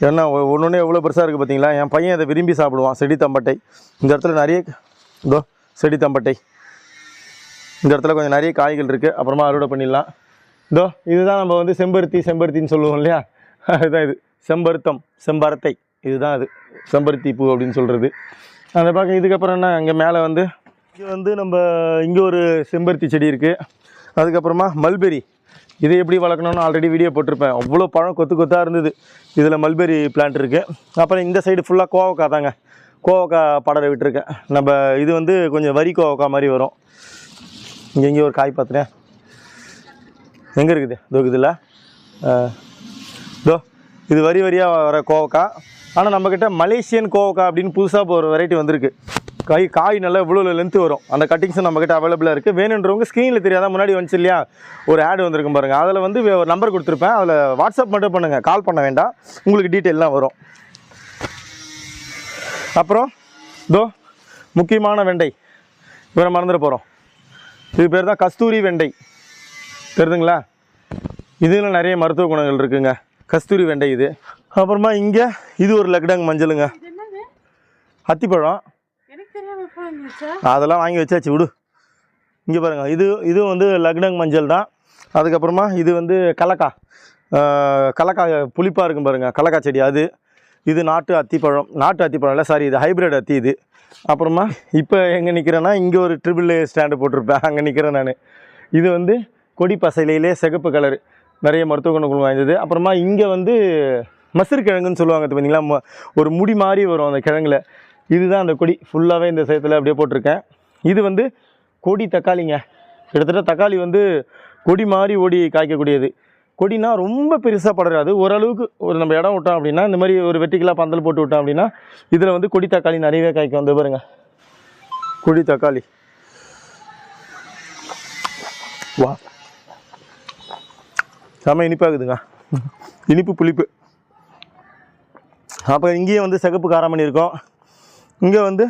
என்ன ஒன்று எவ்வளோ பெருசாக இருக்குது பார்த்தீங்களா என் பையன் அதை விரும்பி சாப்பிடுவான் செடி தம்பட்டை இந்த இடத்துல நிறைய இதோ செடி தம்பட்டை இந்த இடத்துல கொஞ்சம் நிறைய காய்கள் இருக்குது அப்புறமா அறுவடை பண்ணிடலாம். இதோ இதுதான் நம்ம வந்து செம்பருத்தி செம்பருத்தின்னு சொல்லுவோம் இல்லையா? அதுதான் இது. செம்பருத்தம் செம்பரத்தை. இதுதான் அது. செம்பருத்தி பூ அப்படின்னு சொல்கிறது அந்த பார்க்க இதுக்கப்புறம் என்ன இங்கே மேலே வந்து இங்கே வந்து நம்ம இங்கே ஒரு செம்பருத்தி செடி இருக்குது அதுக்கப்புறமா மல்பெரி. இதை எப்படி வளர்க்கணும்னு ஆல்ரெடி வீடியோ போட்டிருப்பேன். அவ்வளோ பழம் கொத்து கொத்தாக இருந்தது. இதில் மல்பெரி பிளான்ட் இருக்குது அப்புறம் இந்த சைடு ஃபுல்லாக கோவக்காய் தாங்க. கோவக்காய் படரை விட்டுருக்கேன். நம்ம இது வந்து கொஞ்சம் வரி கோவக்காய் மாதிரி வரும். இங்கே இங்கே ஒரு காய் பார்த்துறேன் எங்கே இருக்குது? இதோ தோ இதோ இது வரி வரியாக வர கோவக்காய். ஆனால் நம்மக்கிட்ட மலேசியன் கோவக்காய் அப்படின்னு புதுசாக ஒரு வெரைட்டி வந்திருக்கு. காய் காய் நல்லா இவ்வளோ லென்த்து வரும். அந்த கட்டிங்ஸும் நம்மக்கிட்ட அவைலபிளாக இருக்குது வேணுன்றவங்க ஸ்க்ரீனில் தெரியாத முன்னாடி வந்துச்சு இல்லையா? ஒரு ஆடு வந்திருக்கும் பாருங்கள் அதில் வந்து ஒரு நம்பர் கொடுத்துருப்பேன். அதில் வாட்ஸ்அப் மட்டும் பண்ணுங்கள் கால் பண்ண வேண்டாம். உங்களுக்கு டீட்டெயிலாம் வரும். அப்புறம் இதோ முக்கியமான வெண்டை. இவரை மறந்துட போகிறோம் இது பேர் தான் கஸ்தூரி வெண்டை. தெரியுதுங்களா இதில் நிறைய மருத்துவ குணங்கள் இருக்குங்க. கஸ்தூரி வெண்டை இது. அப்புறமா இங்கே இது ஒரு லக்டங் மஞ்சளுங்க. அத்திப்பழம் எனக்கு தெரியாம எப்போ சார் அதெல்லாம் வாங்கி வச்சாச்சு விடு. இங்கே பாருங்கள் இது இது வந்து லக்னங் மஞ்சள் தான். அதுக்கப்புறமா இது வந்து கலக்காய் கலக்காய் புளிப்பாக இருக்கும் பாருங்கள் கலக்காய் செடி அது. இது நாட்டு அத்திப்பழம். நாட்டு அத்திப்பழம் இல்லை சாரி இது ஹைப்ரிட் அத்தி இது. அப்புறமா இப்போ எங்கே நிற்கிறேன்னா இங்கே ஒரு ட்ரிபிள் ஸ்டாண்டு போட்டிருப்பேன் அங்கே நிற்கிறேன் நான். இது வந்து கொடி பசையிலே சிகப்பு கலர் நிறைய மருத்துவ குணங்கள் வாய்ந்தது. அப்புறமா இங்கே வந்து மசிறு கிழங்குன்னு சொல்லுவாங்க பார்த்தீங்களா ம- ஒரு முடி மாதிரி வரும் அந்த கிழங்குல. இதுதான் அந்த கொடி. ஃபுல்லாகவே இந்த சேத்தில் அப்படியே போட்டிருக்கேன். இது வந்து கொடி தக்காளிங்க. கிட்டத்தட்ட தக்காளி வந்து கொடி மாதிரி ஓடி காய்க்கக்கூடியது. கொடினா ரொம்ப பெருசாக படராது. ஓரளவுக்கு ஒரு நம்ம இடம் விட்டோம் அப்படின்னா இந்த மாதிரி ஒரு வெட்டிக்கலாக பந்தல் போட்டு விட்டோம் அப்படின்னா இதில் வந்து கொடி தக்காளி நிறையவே காய்க்கும். வந்து பாருங்க. கொடி தக்காளி. வா. செம இனிப்பாகுதுங்க இனிப்பு புளிப்பு. அப்போ இங்கேயும் வந்து சிகப்பு காராமணி இருக்கும் இங்கே வந்து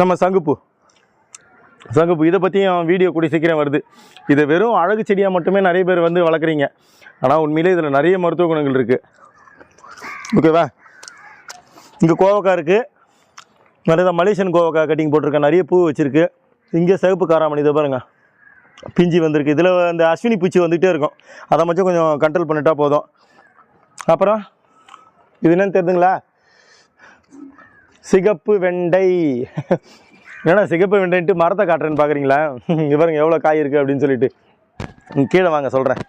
நம்ம சங்குப்பூ. சங்குப்பூ இதை பற்றியும் வீடியோ கூடி சீக்கிரம் வருது. இது வெறும் அழகு செடியாக மட்டுமே நிறைய பேர் வந்து வளர்க்குறீங்க. ஆனால் உண்மையிலே இதில் நிறைய மருத்துவ குணங்கள் இருக்குது ஓகேவா இங்கே கோவக்காய் இருக்குது நிறைய மலேசியன் கோவக்காய் கட்டிங் போட்டிருக்கேன். நிறைய பூ வச்சுருக்கு. இங்கே சிகப்பு காராமணி இதை பாருங்கள் பிஞ்சு வந்திருக்கு. இதில் அந்த அஸ்வினி பூச்சி வந்துகிட்டே இருக்கும். அதை மட்டும் கொஞ்சம் கண்ட்ரோல் பண்ணிட்டா போதும். அப்புறம் இது என்னென்னு தெரிதுங்களா சிகப்பு வெண்டை. ஏன்னா சிகப்பு வெண்டைன்ட்டு மரத்தை காட்டுறேன்னு பார்க்குறீங்களா இவருங்க எவ்வளோ காய் இருக்குது அப்படின்னு சொல்லிட்டு. கீழே வாங்க சொல்கிறேன்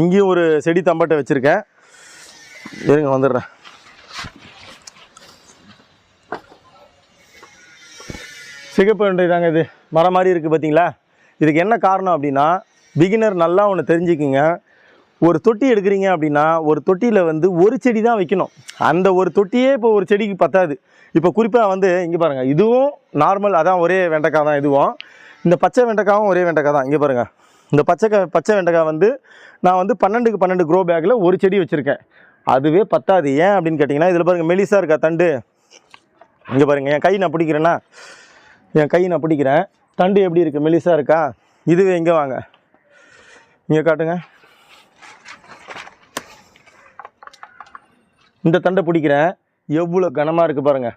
இங்கேயும் ஒரு செடி தம்பட்டை வச்சுருக்கேன். இருங்க வந்துடுறேன். சிகப்பு வெண்டை தாங்க இது. மரம் மாதிரி இருக்குது பார்த்தீங்களா இதுக்கு என்ன காரணம் அப்படின்னா பிகினர் நல்லா ஒன்று தெரிஞ்சுக்குங்க. ஒரு தொட்டி எடுக்கிறீங்க அப்படின்னா ஒரு தொட்டியில் வந்து ஒரு செடி தான் வைக்கணும். அந்த ஒரு தொட்டியே இப்போ ஒரு செடிக்கு பத்தாது. இப்போ குறிப்பாக வந்து இங்கே பாருங்கள் இதுவும் நார்மல் அதான் ஒரே வெண்டைக்காய் தான் இதுவும். இந்த பச்சை வெண்டைக்காவும் ஒரே வெண்டைக்காய் தான். இங்கே பாருங்கள் இந்த பச்சை பச்சை வெண்டைக்காய் வந்து நான் வந்து பன்னெண்டுக்கு பன்னெண்டு க்ரோ பேக்கில் ஒரு செடி வச்சுருக்கேன். அதுவே பத்தாது. ஏன் அப்படின்னு கேட்டிங்கன்னா இதில் பாருங்கள் மெலிசா இருக்கா தண்டு? இங்கே பாருங்கள் என் கை நான் பிடிக்கிறேன்னா என் கை நான் பிடிக்கிறேன். தண்டு எப்படி இருக்குது மெலிசா இருக்கா? இதுவே இங்கே வாங்க. இங்கே காட்டுங்க. இந்த தண்டை பிடிக்கிறேன் எவ்வளோ கனமாக இருக்குது பாருங்கள்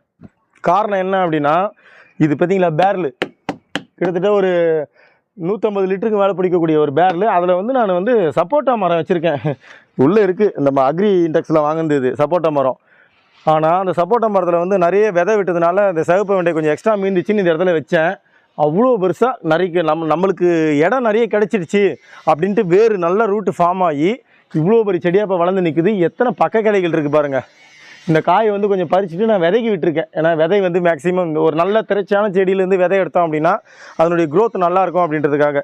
காரணம் என்ன அப்படின்னா இது பார்த்தீங்களா பேரலு கிட்டத்தட்ட ஒரு நூற்றம்பது லிட்டருக்கு மேலே பிடிக்கக்கூடிய ஒரு பேரலு அதில் வந்து நான் வந்து சப்போட்டா மரம் வச்சுருக்கேன். உள்ளே இருக்குது இந்த அக்ரி இண்டெக்ஸில் வாங்கினது இது சப்போட்டா மரம். ஆனால் அந்த சப்போட்டா மரத்தில் வந்து நிறைய விதை விட்டதுனால அந்த சிவப்பு வெண்டை கொஞ்சம் எக்ஸ்ட்ரா மீந்துச்சின்னு இந்த இடத்துல வச்சேன். அவ்வளோ பெருசாக நிறைய நம்ம நம்மளுக்கு இடம் நிறைய கிடச்சிருச்சு அப்படின்ட்டு வேறு நல்ல ரூட்டு ஃபார்ம் ஆகி இவ்வளோ பெரிய செடியாக இப்போ வளர்ந்து நிற்குது எத்தனை பக்க கிளைகள் இருக்குது பாருங்கள் இந்த காயை வந்து கொஞ்சம் பறிச்சுட்டு நான் விதைக்கு விட்டுருக்கேன். ஏன்னா விதை வந்து மேக்ஸிமம் ஒரு நல்ல திரைச்சான செடியிலேருந்து விதை எடுத்தோம் அப்படின்னா அதனுடைய க்ரோத் நல்லாயிருக்கும் அப்படின்றதுக்காக.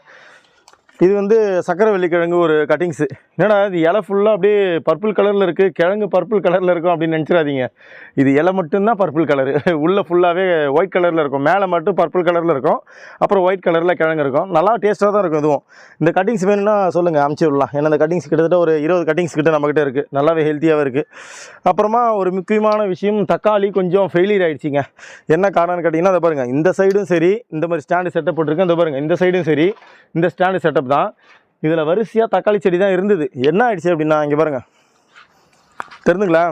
இது வந்து சக்கரை வெள்ளிக்கிழங்கு ஒரு கட்டிங்ஸு என்னடா இது இலை ஃபுல்லாக அப்படியே பர்பிள் கலரில் இருக்குது கிழங்கு பர்பிள் கலரில் இருக்கும் அப்படின்னு நினச்சிடாதீங்க. இது இலை மட்டும்தான் பர்பிள் கலரு உள்ளே ஃபுல்லாகவே ஒயிட் கலரில் இருக்கும். மேலே மட்டும் பர்பிள் கலரில் இருக்கும். அப்புறம் ஒயிட் கலரில் கிழங்கு இருக்கும். நல்லா டேஸ்ட்டாக தான் இருக்கும் இதுவும். இந்த கட்டிங்ஸ் வேணும்னா சொல்லுங்கள் அமுச்சு விடலாம். ஏன்னா இந்த கட்டிங்ஸ் கிட்டத்தட்ட ஒரு இருபது கட்டிங்ஸ் கிட்ட நம்மக்கிட்ட இருக்குது நல்லாவே ஹெல்த்தியாகவே இருக்குது அப்புறமா ஒரு முக்கியமான விஷயம் தக்காளி கொஞ்சம் ஃபெயிலியர் ஆகிடுச்சிங்க என்ன காரணம்னு கேட்டிங்கன்னா அதை பாருங்கள் இந்த சைடும் சரி இந்த மாதிரி ஸ்டாண்டு செட்டப் போட்டிருக்கேன் இந்த பாருங்கள் இந்த சைடும் சரி இந்த ஸ்டாண்டு செட்டப் தான். இதில் வரிசையாக தக்காளி செடி தான் இருந்தது. என்ன ஆயிடுச்சு அப்படின்னா இங்கே பாருங்கள் தெரிஞ்சுங்களா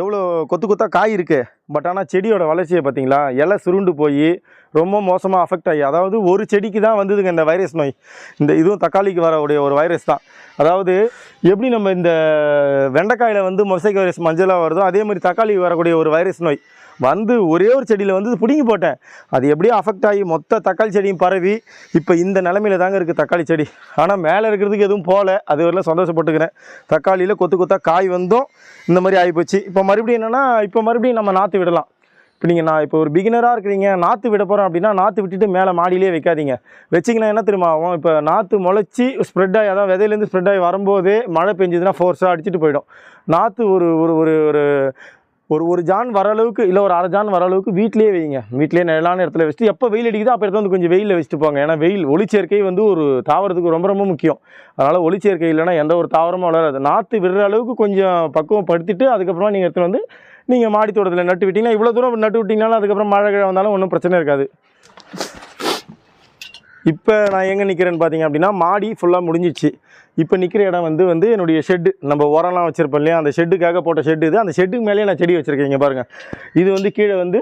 எவ்வளோ கொத்து கொத்தாக காய் இருக்குது பட் ஆனால் செடியோட வளர்ச்சியை பார்த்தீங்களா இலை சுருண்டு போய் ரொம்ப மோசமாக அஃபெக்ட் ஆகி அதாவது ஒரு செடிக்கு தான் வந்ததுங்க இந்த வைரஸ் நோய். இந்த இதுவும் தக்காளிக்கு வரக்கூடிய ஒரு வைரஸ் தான். அதாவது எப்படி நம்ம இந்த வெண்டைக்காயில் வந்து மொசைக் வைரஸ் மஞ்சளாக வருதோ அதே மாதிரி தக்காளிக்கு வரக்கூடிய ஒரு வைரஸ் நோய். வந்து ஒரே ஒரு செடியில் வந்து பிடுங்கி போட்டேன். அது எப்படியோ அஃபெக்ட் ஆகி மொத்த தக்காளி செடியும் பரவி இப்போ இந்த நிலமையில தாங்க இருக்குது தக்காளி செடி. ஆனால் மேலே இருக்கிறதுக்கு எதுவும் போகல. அது வரல சந்தோஷப்பட்டுக்கிறேன். தக்காளியில் கொத்து கொத்தா காய் வந்தும். இந்த மாதிரி ஆகிப்போச்சு இப்போ மறுபடியும் என்னென்னா இப்போ மறுபடியும் நம்ம நாற்று விடலாம். இப்போ நீங்கள் நான் இப்போ ஒரு பிகினராக இருக்கிறீங்க நாற்று விட போகிறோம் அப்படின்னா நாற்று விட்டுட்டு மேலே மாடியிலே வைக்காதீங்க. வச்சிங்கன்னா என்ன தெரியுமா ஆகும் இப்போ நாற்று முளைச்சி ஸ்ப்ரெட் ஆகி அதான் விதையிலேருந்து ஸ்ப்ரெட் ஆகி வரும்போதே மழை பெஞ்சதுன்னா ஃபோர்ஸாக அடிச்சுட்டு போயிடும். நாற்று ஒரு ஒரு ஒரு ஒரு ஒரு ஜான் வர அளவுக்கு இல்லை ஒரு அரை ஜான் வர அளவுக்கு வீட்லேயே வைங்க. வீட்லேயே நிழலான இடத்துல வச்சுட்டு எப்போ வெயில் அடிக்குதோ அப்போ எடுத்து வந்து கொஞ்சம் வெயிலில் வச்சுட்டு போங்க. ஏன்னா வெயில் ஒளிச்சேர்க்கை வந்து ஒரு தாவரத்துக்கு ரொம்ப ரொம்ப முக்கியம். அதனால் ஒளிச்சேர்க்கை இல்லைன்னா எந்த ஒரு தாவரமும் வளராது. நாற்று விடுற அளவுக்கு கொஞ்சம் பக்குவம் படுத்திட்டு அதுக்கப்புறமா நீங்கள் எடுத்துகிட்டு வந்து நீங்கள் மாடி தோட்டத்தில் நட்டு விட்டிங்கன்னா இவ்வளோ தூரம் நட்டு விட்டிங்கனாலும் அதுக்கப்புறம் மழை கிழ வந்தாலும் ஒன்றும் பிரச்சனை இருக்காது. இப்போ நான் எங்கே நிற்கிறேன்னு பார்த்தீங்க அப்படின்னா மாடி ஃபுல்லாக முடிஞ்சிச்சு. இப்போ நிற்கிற இடம் வந்து வந்து என்னுடைய ஷெட்டு நம்ம உரம்லாம் வச்சுருப்போம் இல்லையா? அந்த ஷெட்டுக்காக போட்ட ஷெட்டு இது. அந்த ஷெட்டுக்கு மேலேயே நான் செடி வச்சுருக்கேன் பாருங்கள் இது வந்து கீழே வந்து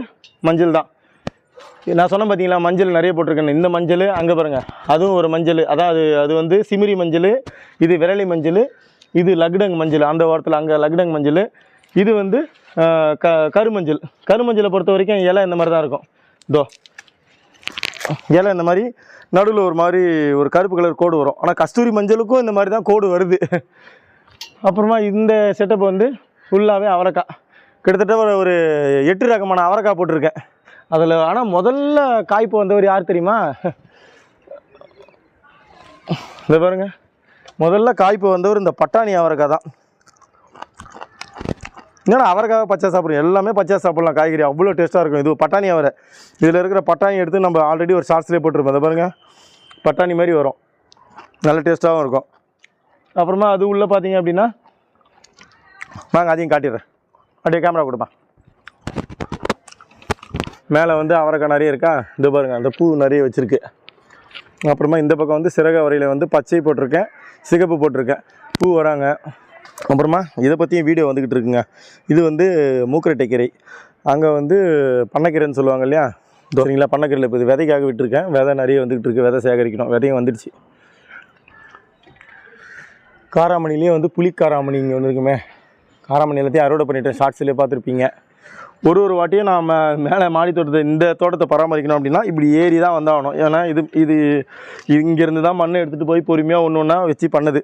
மஞ்சள் தான். நான் சொன்னேன் பார்த்தீங்களா மஞ்சள் நிறைய போட்டிருக்கேன் இந்த மஞ்சள் அங்கே பாருங்கள் அதுவும் ஒரு மஞ்சள். அதான் அது அது வந்து சிமிரி மஞ்சள் இது விரலி மஞ்சள் இது லக்டங் மஞ்சள். அந்த வாரத்தில் அங்கே லக்டங் மஞ்சள். இது வந்து க கருமஞ்சள். கருமஞ்சளை பொறுத்த வரைக்கும் இலை இந்த மாதிரி தான் இருக்கும். இதோ இலை இந்த மாதிரி நடுவில் ஒரு மாதிரி ஒரு கருப்பு கலர் கோடு வரும். ஆனால் கஸ்தூரி மஞ்சளுக்கும் இந்த மாதிரி தான் கோடு வருது. அப்புறமா இந்த செட்டப் வந்து ஃபுல்லாகவே அவரைக்காய். கிட்டத்தட்ட ஒரு ஒரு எட்டு ரகமான அவரைக்காய் போட்டிருக்கேன். அதில் ஆனால் முதல்ல காய்ப்பு வந்தவர் யார் தெரியுமா? இந்த பாருங்க. முதல்ல காய்ப்பு வந்தவர் இந்த பட்டாணி அவரைக்காய் தான். ஏன்னா அவரைக்காய் பச்சை சாப்பிடுவோம் எல்லாமே பச்சை சாப்பிடலாம். காய்கறி அவ்வளோ டேஸ்ட்டாக இருக்கும். இது பட்டாணி அவரை. இதில் இருக்கிற பட்டாணி எடுத்து நம்ம ஆல்ரெடி ஒரு ஷார்ட்ஸ்லேயே போட்டிருப்போம். அதை பாருங்கள் பட்டாணி மாதிரி வரும். நல்ல டேஸ்ட்டாகவும் இருக்கும். அப்புறமா அது உள்ளே பார்த்தீங்க அப்படின்னா வாங்க அதையும் காட்டிடுறேன். அப்படியே கேமரா கொடுப்பா மேலே வந்து அவரைக்காய் நிறைய இருக்கா? இது பாருங்கள் அந்த பூ நிறைய வச்சுருக்கு. அப்புறமா இந்த பக்கம் வந்து சிறக வரையில் வந்து பச்சை போட்டிருக்கேன். சிகப்பு போட்டிருக்கேன். பூ வராங்க. அப்புறமா இதை பற்றியும் வீடியோ வந்துக்கிட்டு இருக்குங்க. இது வந்து மூக்கரட்டைக்கீரை அங்கே வந்து பண்ணக்கீரைன்னு சொல்லுவாங்க இல்லையா? சரிங்களா? பண்ணக்கீரையில் இப்போ இது விதைக்காக விட்டுருக்கேன். விதை நிறைய வந்துக்கிட்டு இருக்கு. விதை சேகரிக்கணும். விதையும் வந்துடுச்சு. காராமணிலேயே வந்து புளி காராமணி இங்கே வந்துருக்குமே காராமணி எல்லாத்தையும் அறுவடை பண்ணிட்டேன். ஷார்ட்ஸ்லேயே பார்த்துருப்பீங்க. ஒரு ஒரு வாட்டியும் நாம் மேலே மாடி தோட்டத்தை இந்த தோட்டத்தை பராமரிக்கணும் அப்படின்னா இப்படி ஏறி தான் வந்தாகணும். ஏன்னா இது இது இங்கேருந்து தான் மண்ணை எடுத்துகிட்டு போய் பொறுமையாக ஒன்று ஒன்றா வச்சு பண்ணுது.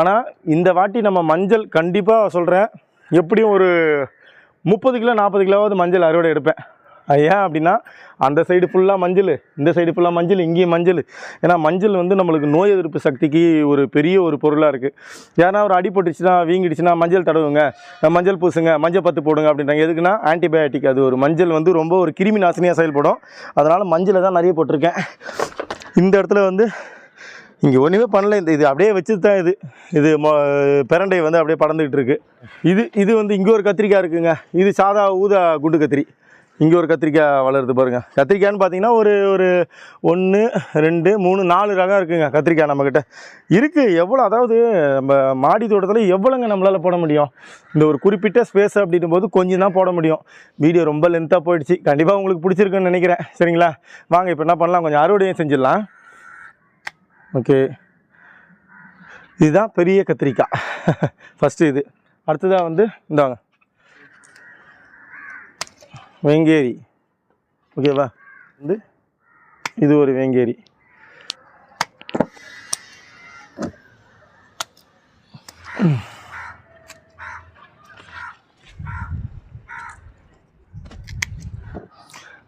ஆனால் இந்த வாட்டி நம்ம மஞ்சள் கண்டிப்பாக சொல்கிறேன் எப்படியும் ஒரு முப்பது கிலோ நாற்பது கிலோவாவது மஞ்சள் அறுவடை எடுப்பேன். ஏன் அப்படின்னா அந்த சைடு ஃபுல்லாக மஞ்சள். இந்த சைடு ஃபுல்லாக மஞ்சள் இங்கேயும் மஞ்சள். ஏன்னா மஞ்சள் வந்து நம்மளுக்கு நோய் எதிர்ப்பு சக்திக்கு ஒரு பெரிய ஒரு பொருளாக இருக்குது ஏன்னா ஒரு அடிபட்டுச்சுன்னா வீங்கிடுச்சுன்னா மஞ்சள் தடவுங்க. மஞ்சள் பூசுங்க மஞ்சள் பத்து போடுங்க அப்படின்றாங்க. எதுக்குன்னா ஆன்டிபயோட்டிக் அது ஒரு மஞ்சள் வந்து ரொம்ப ஒரு கிருமி நாசினியாக செயல்படும். அதனால் மஞ்சளை தான் நிறைய போட்டிருக்கேன். இந்த இடத்துல வந்து இங்கே ஒன்றுமே பண்ணல. இந்த இது அப்படியே வச்சது தான் இது. இது மொ பிரண்டை வந்து அப்படியே படந்துக்கிட்டு இருக்குது இது இது வந்து இங்கே ஒரு கத்திரிக்காய் இருக்குங்க. இது சாதா ஊதா குண்டு கத்திரி. இங்கே ஒரு கத்திரிக்காய் வளருது பாருங்கள் கத்திரிக்காய்னு பார்த்தீங்கன்னா ஒரு ஒரு ஒன்று ரெண்டு மூணு நாலு ரகம் இருக்குங்க கத்திரிக்காய் நம்மக்கிட்ட இருக்குது எவ்வளோ அதாவது நம்ம மாடி தோட்டத்தில் எவ்வளோங்க நம்மளால் போட முடியும்? இந்த ஒரு குறிப்பிட்ட ஸ்பேஸ் அப்படின்னும் போது கொஞ்சம் தான் போட முடியும். வீடியோ ரொம்ப லென்த்தாக போயிடுச்சு. கண்டிப்பாக உங்களுக்கு பிடிச்சிருக்குன்னு நினைக்கிறேன். சரிங்களா? வாங்க இப்போ என்ன பண்ணலாம்? கொஞ்சம் அறுவடையும் செஞ்சிடலாம். ஓகே. இதுதான் பெரிய கத்திரிக்காய் ஃபஸ்ட்டு இது. அடுத்ததாக வந்து இந்தாங்க. வெங்கேரி. ஓகேவா வந்து இது ஒரு வெங்கேரி.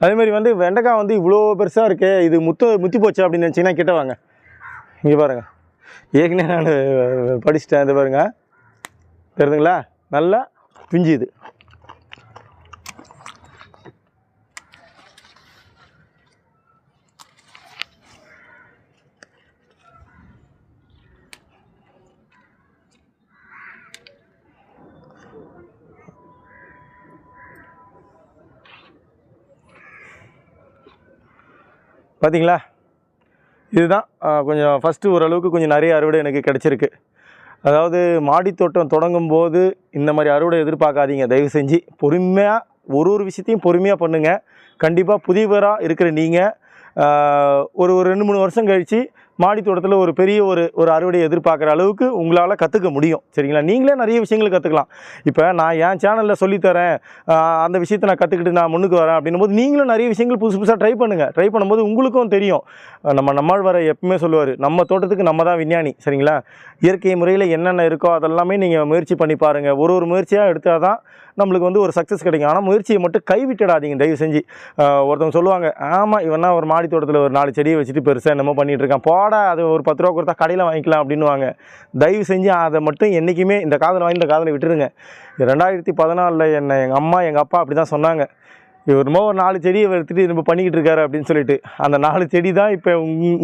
அதே மாதிரி வந்து வெண்டைக்காய் வந்து இவ்வளோ பெருசாக இருக்கே இது முத்து முத்தி போச்சு அப்படின்னு நினச்சிங்கன்னா கிட்ட வாங்க. இங்கே பாருங்கள் ஏற்கனவே நான் படிச்சுட்டேன் இது பாருங்க. தெரியுதுங்களா? நல்லா பிஞ்சுது. பார்த்தீங்களா இதுதான் கொஞ்சம் ஃபஸ்ட்டு ஓரளவுக்கு கொஞ்சம் நிறைய அறுவடை எனக்கு கிடச்சிருக்கு. அதாவது மாடித் தோட்டம் தொடங்கும் போது இந்த மாதிரி அறுவடை எதிர்பார்க்காதீங்க. தயவு செஞ்சு பொறுமையாக ஒரு ஒரு விஷயத்தையும் பொறுமையாக பண்ணுங்கள் கண்டிப்பாக புதியவராக இருக்கிற நீங்கள் ஒரு ஒரு ரெண்டு மூணு வருஷம் கழித்து மாடி தோட்டத்தில் ஒரு பெரிய ஒரு ஒரு அறுவடையை எதிர்பார்க்குற அளவுக்கு உங்களால் கற்றுக்க முடியும். சரிங்களா? நீங்களே நிறைய விஷயங்கள் கற்றுக்கலாம் இப்போ நான் என் சேனலில் சொல்லித்தரேன். அந்த விஷயத்தை நான் கற்றுக்கிட்டு நான் முன்னுக்கு வரேன் அப்படின்னும் போது நீங்களும் நிறைய விஷயங்கள் புதுசு புதுசாக ட்ரை பண்ணுங்கள் ட்ரை பண்ணும்போது உங்களுக்கும் தெரியும். நம்ம நம்ம வர எப்பவுமே சொல்லுவார் நம்ம தோட்டத்துக்கு நம்ம தான் விஞ்ஞானி. சரிங்களா? இயற்கை முறையில் என்னென்ன இருக்கோ அதெல்லாமே நீங்கள் முயற்சி பண்ணி பாருங்கள் ஒரு ஒரு முயற்சியாக எடுத்தால் தான் நம்மளுக்கு வந்து ஒரு சக்ஸஸ் கிடைக்கும். ஆனால் முயற்சியை மட்டும் கைவிட்டுடாதீங்க. தயவு செஞ்சு. ஒருத்தவங்க சொல்லுவாங்க ஆமாம் இவனா ஒரு மாடி தோட்டத்தில் ஒரு நாலு செடியை வச்சுட்டு பெருசாக என்னமோ பண்ணிகிட்டு இருக்கான். போடா அது ஒரு பத்து ரூபா கொடுத்தா கடையில் வாங்கிக்கலாம் அப்படின்னுவாங்க. தயவு செஞ்சு அதை மட்டும் என்றைக்குமே இந்த காதலை வாங்கி இந்த காதலை விட்டுருங்க. ரெண்டாயிரத்தி பதினாலில் என்னை எங்கள் அம்மா எங்கள் அப்பா அப்படி தான் சொன்னாங்க. இவருமோ என்னமோ ஒரு நாலு செடியை எடுத்துகிட்டு நம்ம பண்ணிக்கிட்டு இருக்காரு அப்படின்னு சொல்லிட்டு. அந்த நாலு செடி தான் இப்போ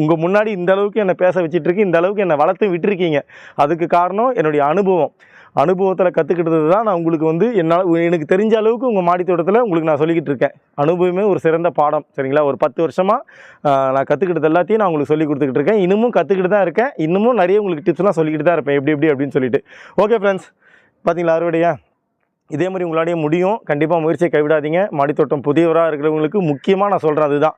உங்கள் முன்னாடி இந்த அளவுக்கு என்னை பேச வச்சுட்டு இருக்கு இந்த அளவுக்கு என்னை வளர்த்து விட்டுருக்கீங்க. அதுக்கு காரணம் என்னுடைய அனுபவம். அனுபவத்தில் கற்றுக்கிட்டது தான் நான் உங்களுக்கு வந்து என்னால் எனக்கு தெரிஞ்ச அளவுக்கு உங்கள் மாடி தோட்டத்தில் உங்களுக்கு நான் சொல்லிக்கிட்டு இருக்கேன். அனுபவமே ஒரு சிறந்த பாடம் சரிங்களா? ஒரு பத்து வருஷமாக நான் கற்றுக்கிட்டது எல்லாத்தையும் நான் உங்களுக்கு சொல்லி கொடுத்துக்கிட்டு இருக்கேன். இன்னமும் கற்றுக்கிட்டு தான் இருக்கேன். இன்னமும் நிறைய உங்களுக்கு டிப்ஸ்லாம் சொல்லிக்கிட்டு தான் இருப்பேன். எப்படி எப்படி அப்படின்னு சொல்லிட்டு. ஓகே ஃப்ரெண்ட்ஸ் பார்த்தீங்களா அறுவடையா? இதே மாதிரி உங்களாலேயே முடியும். கண்டிப்பாக முயற்சியை கைவிடாதீங்க. மாடித்தோட்டம் புதியவராக இருக்கிறவங்களுக்கு முக்கியமாக நான் சொல்கிறேன் அதுதான்.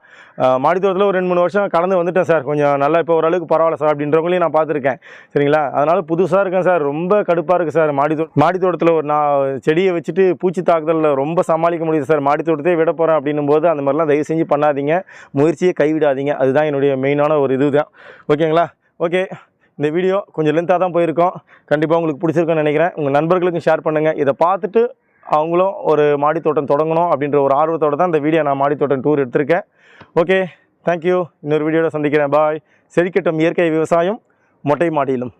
மாடித்தோட்டத்தில் ஒரு ரெண்டு மூணு வருஷம் கடந்து வந்துட்டேன் சார். கொஞ்சம் நல்லா இப்போ ஓரளவுக்கு பரவாயில்ல சார் அப்படின்றவங்களையும் நான் பார்த்துருக்கேன். சரிங்களா? அதனால் புதுசாக இருக்கேன் சார். ரொம்ப கடுப்பாக இருக்குது சார். மாடித்தோ மாடித்தோட்டத்தில் ஒரு நான் செடியை வச்சுட்டு பூச்சி தாக்குதலில் ரொம்ப சமாளிக்க முடியுது சார். மாடித்தோட்டத்தையே விட போகிறேன் அப்படின்னும் போது அந்த மாதிரிலாம் தயவு செஞ்சு பண்ணாதீங்க. முயற்சியை கைவிடாதீங்க. அதுதான் என்னுடைய மெயினான ஒரு இது தான் ஓகேங்களா? ஓகே. இந்த வீடியோ கொஞ்சம் லென்த்தாக தான் போயிருக்கோம். கண்டிப்பாக உங்களுக்கு பிடிச்சிருக்குன்னு நினைக்கிறேன். உங்கள் நண்பர்களுக்கும் ஷேர் பண்ணுங்கள் இதை பார்த்துட்டு அவங்களும் ஒரு மாடித்தோட்டம் தொடங்கணும் அப்படின்ற ஒரு ஆர்வத்தோடு தான் இந்த வீடியோ நான் மாடித்தோட்டம் டூர் எடுத்திருக்கேன். ஓகே தேங்க்யூ இன்னொரு வீடியோவில் சந்திக்கிறேன். பாய் செழிக்கட்டும் இயற்கை விவசாயம் மொட்டை மாடியிலும்.